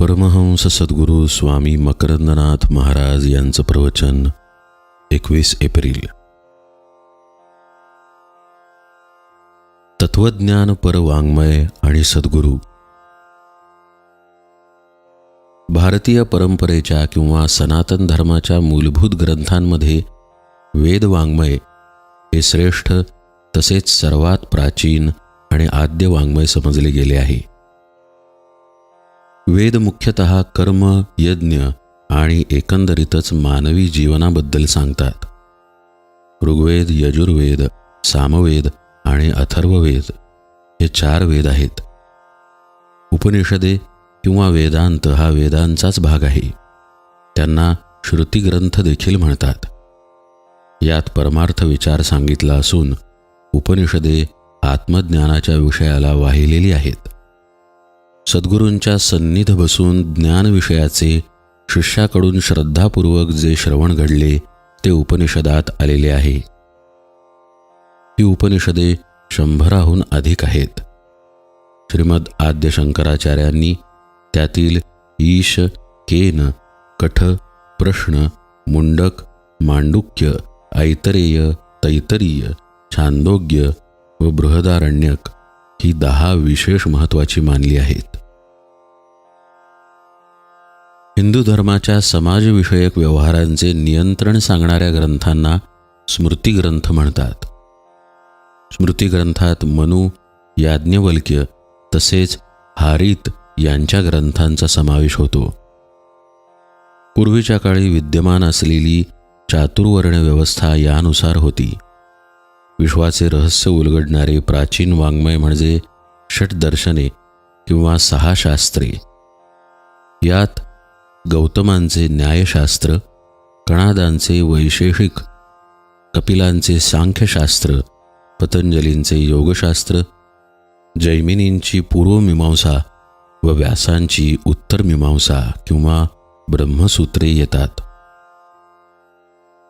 परमहंस सद्गुरू स्वामी मकरंदनाथ महाराज यांचं प्रवचन एकवीस एप्रिल. तत्वज्ञान परवाङ्मय आणि सद्गुरू. भारतीय परंपरेच्या किंवा सनातन धर्माच्या मूलभूत ग्रंथांमध्ये वेदवाङ्मय हे श्रेष्ठ तसेच सर्वात प्राचीन आणि आद्य वाङ्मय समजले गेले आहे. वेद मुख्यतः कर्म यज्ञ आणि एकंदरीतच मानवी जीवनाबद्दल सांगतात. ऋग्वेद यजुर्वेद सामवेद आणि अथर्ववेद हे चार वेद आहेत. उपनिषदे किंवा वेदांत हा वेदांचाच भाग आहे. त्यांना श्रुतिग्रंथ देखील म्हणतात. यात परमार्थ विचार सांगितला असून उपनिषदे आत्मज्ञानाच्या विषयाला वाहिलेली आहेत. सद्गुरूंच्या सन्निध बसून ज्ञानविषयाचे शिष्याकडून श्रद्धापूर्वक जे श्रवण घडले ते उपनिषदात आलेले आहे. ही उपनिषदे शंभराहून अधिक आहेत. श्रीमद आद्य शंकराचार्यांनी त्यातील ईश केन कठ प्रश्न मुंडक मांडुक्य ऐतरेय तैतरीय छांदोग्य व बृहदारण्यक ही दहा विशेष महत्त्वाची मानली आहेत. हिंदू धर्माच्या समाजविषयक व्यवहारांचे नियंत्रण सांगणाऱ्या ग्रंथांना स्मृतिग्रंथ म्हणतात. स्मृतिग्रंथात मनु याज्ञवल्क्य तसेच हारित यांच्या ग्रंथांचा समावेश होतो. पूर्वीच्या काळी विद्यमान असलेली चातुर्वर्ण व्यवस्था यानुसार होती. विश्वाचे रहस्य उलगडणारे प्राचीन वाङ्मय म्हणजे षटदर्शने किंवा सहा शास्त्रे यात गौतमांचे न्यायशास्त्र कणादांचे वैशेषिक कपिलांचे सांख्यशास्त्र पतंजलींचे योगशास्त्र जैमिनींची पूर्वमीमांसा व व्यासांची उत्तरमीमांसा किंवा ब्रह्मसूत्रे येतात.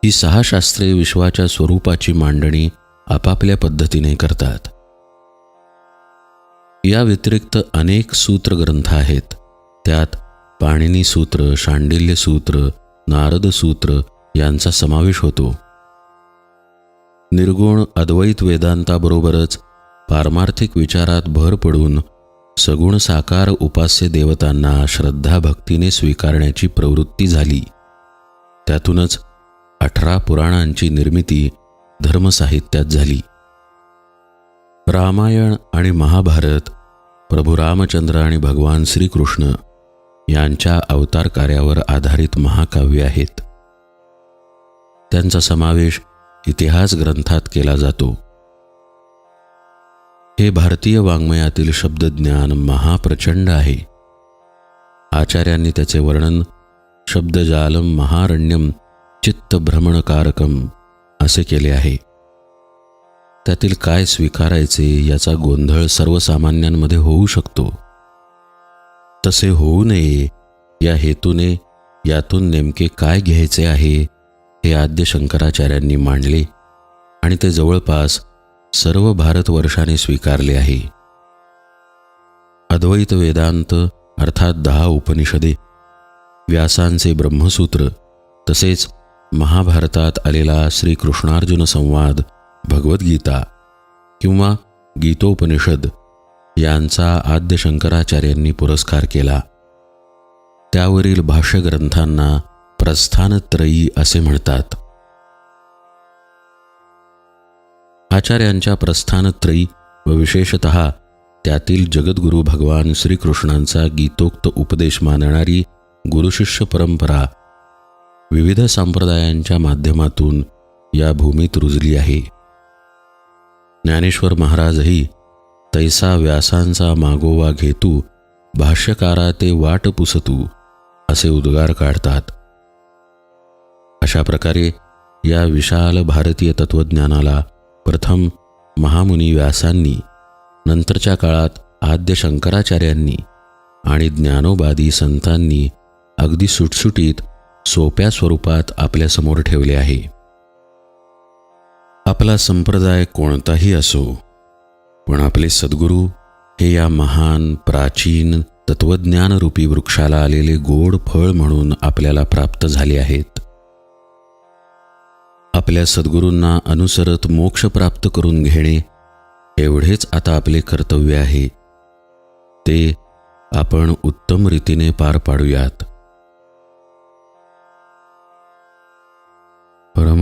ही सहा शास्त्रे विश्वाच्या स्वरूपाची मांडणी आपापल्या पद्धतीने करतात. या व्यतिरिक्त अनेक सूत्रग्रंथ आहेत. त्यात पाणिनी सूत्र शांडिल्य सूत्र नारद सूत्र यांचा समावेश होतो. निर्गुण अद्वैत वेदांताबरोबरच पारमार्थिक विचारात भर पडून सगुण साकार उपास्य देवतांना श्रद्धा भक्तीने स्वीकारण्याची प्रवृत्ती झाली. त्यातूनच अठरा पुराणांची निर्मिती धर्मसाहित्यात झाली. रामायण आणि महाभारत प्रभू रामचंद्र आणि भगवान श्रीकृष्ण यांच्या अवतार कार्यावर आधारित महाकाव्य आहेत. त्यांचा समावेश इतिहास ग्रंथात केला जातो. हे भारतीय वाङ्मयातील शब्दज्ञान महाप्रचंड आहे. आचार्यांनी त्याचे वर्णन शब्दजालम महारण्यम चित्तभ्रमणकारकम असे केले आहे. त्यातील काय स्वीकारायचे याचा गोंधळ सर्वसामान्यांमध्ये होऊ शकतो. तसे होऊ नये. या हेतूने यातून नेमके काय घ्यायचे आहे हे आद्य शंकराचार्यांनी मांडले आणि ते जवळपास सर्व भारतवर्षाने स्वीकारले आहे. अद्वैत वेदांत अर्थात दहा उपनिषदे व्यासांचे ब्रह्मसूत्र तसेच महाभारतात आलेला श्रीकृष्णार्जुन संवाद भगवद्गीता किंवा गीतोपनिषद यांचा आद्य शंकराचार्यांनी पुरस्कार केला. त्यावरील भाष्यग्रंथांना प्रस्थानत्रयी असे म्हणतात. आचार्यांच्या प्रस्थानत्रयी व विशेषत त्यातील जगद्गुरू भगवान श्रीकृष्णांचा गीतोक्त उपदेश मानणारी गुरुशिष्य परंपरा विविध संप्रदायांच्या माध्यमातून या भूमीत रुजली आहे. ज्ञानेश्वर महाराजही तैसा व्यासांचा मागोवा घेतू भाष्यकारा ते वाट पुसतू असे उद्गार काढतात. अशा प्रकारे या विशाल भारतीय तत्त्वज्ञानाला प्रथम महामुनी व्यासांनी नंतरच्या काळात आद्य शंकराचार्यांनी आणि ज्ञानोबादी संतांनी अगदी सुटसुटीत सोप्या स्वरूपात आपल्यासमोर ठेवले आहे. आपला संप्रदाय कोणताही असो पण आपले सद्गुरू हे या महान प्राचीन तत्वज्ञानरूपी वृक्षाला आलेले गोड फळ म्हणून आपल्याला प्राप्त झाले आहेत. आपल्या सद्गुरूंना अनुसरत मोक्ष प्राप्त करून घेणे एवढेच आता आपले कर्तव्य आहे. ते आपण उत्तम रीतीने पार पाडूयात.